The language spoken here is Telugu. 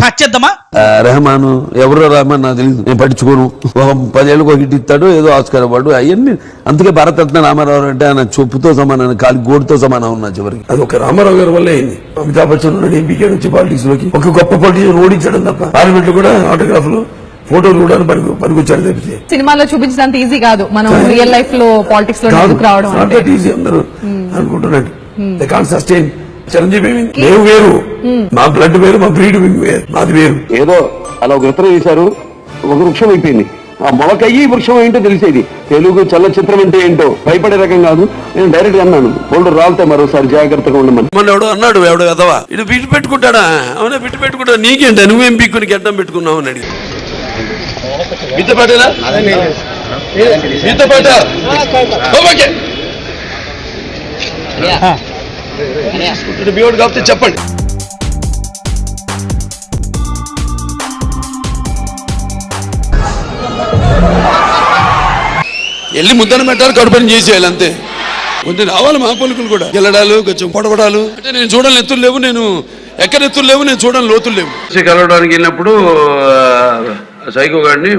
స్టార్ట్ చేద్దామా? రెహమాన్ ఎవరో రెహమాన్ నాకు తెలియదు. నేను పట్టించుకోను. ఒక పదేళ్ళకి ఒక హిట్ ఇస్తాడు ఏదో ఆస్కార్ అవార్డు అవన్నీ అందుకే భారతరత్న రామారావు అంటే ఆయన చెప్పుతో సమానం కాలి గోడుతో సమానం ఉన్నా చివరికి. అది ఒక రామారావు గారి వల్ల అయింది. అమితాబ్ బచ్చన్ ఎంపీకే వచ్చి పాలిటిక్స్లోకి. ఒక గొప్ప పొలిటీషియన్ ఓడించడం తప్ప పార్లమెంట్లో కూడా ఆటోగ్రాఫ్లు ఫోటోలు కూడా పనికి పనికొచ్చాడు తప్పితే. సినిమాలో చూపించినంత ఈజీ కాదు. మనం రియల్ లైఫ్లో పాలిటిక్స్లో రావడం ఈజీ అందరూ అనుకుంటున్నాడు దే కాన్ సస్టైన్ చిరంజీవి మేము వేరు. మా బ్లడ్ వేరు మా బ్రీడ్ వేరు మాది వేరు. ఏదో అలా ఒక విత్తనం వేశారు ఒక వృక్షం అయిపోయింది. ఆ మొలకయ్యి వృక్షం ఏంటో తెలిసేది. తెలుగు చలచిత్రం అంటే ఏంటో భయపడే రకం కాదు. నేను డైరెక్ట్గా అన్నాను. బోల్డర్ రాలితే మరోసారి జాగ్రత్తగా ఉండమని. మొన్న ఎవడో అన్నాడు ఎవడు కదవా? ఇది బిట్టు పెట్టుకుంటాడా? అవునా బిట్టు పెట్టుకుంటా నీకేంట? నువ్వేం పీక్కుని గడ్డం పెట్టుకున్నావు అని అడిగి మీతో పాటేనా? మీతో పాట? ఓకే వాడు కాకపోతే చెప్పండి. వెళ్ళి ముద్దన పెట్టాలి కడుపని చేసేయాలి అంతే. కొంచెం రావాలి మా పలుకులు కూడా. గెలడాలు కొంచెం పొడవడాలు అంటే నేను చూడని ఎత్తులు లేవు నేను ఎక్కడ ఎత్తులు లేవు నేను చూడని లోతులు లేవు. కలవడానికి వెళ్ళినప్పుడు సైకో గాడిని